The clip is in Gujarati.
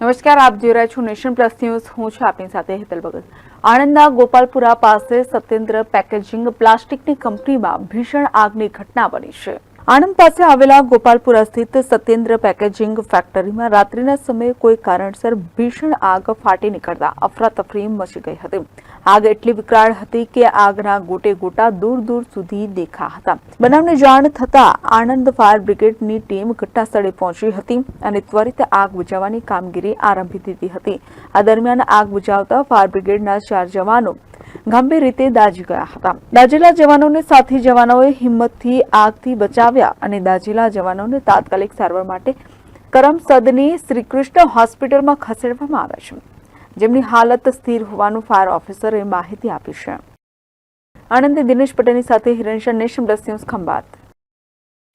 નમસ્કાર, આપ જોઈ રહ્યા છો નેશન પ્લસ ન્યૂઝ. હું છું આપની સાથે હેતલ ભગત. આણંદના ગોપાલપુરા પાસે સત્યેન્દ્ર પેકેજિંગ પ્લાસ્ટિકની કંપનીમાં ભીષણ આગની ઘટના બની છે. આણંદ પાસે આવેલા ગોપાલપુરા સ્થિત સત્યેન્દ્ર પેકેજિંગ ફેક્ટરીમાં રાત્રિના સમયે કોઈ કારણસર ભીષણ આગ ફાટી નીકળતા અફરાતફરી મચી ગઈ હતી. આગ એટલી વિકરાળ હતી કે આગના ગોટે ગોટા દૂર દૂર સુધી દેખા હતા. બનાવની જાણ થતા આણંદ ફાયર બ્રિગેડની ટીમ ઘટનાસ્થળે પહોંચી હતી અને ત્વરિત આગ બુઝાવવાની કામગીરી આરંભી દીધી હતી. આ દરમિયાન આગ બુઝાવતા ફાયર બ્રિગેડના ચાર જવાનો ગંભીર રીતે દાજી ગયા હતા. દાજેલા જવાનોને સાથી જવાનોએ હિંમતથી આગથી બચાવ્યા અને દાજેલા જવાનોને તાત્કાલિક સારવાર માટે કરમસદની શ્રીકૃષ્ણ હોસ્પિટલમાં ખસેડવામાં આવ્યા છે. જેમની હાલત સ્થિર હોવાનું ફાયર ઓફિસરે માહિતી આપી છે. આનંદે દિનેશ પટેલની સાથે હિરણશન નેશન બ્લસ ન્યૂઝ ખંભાત.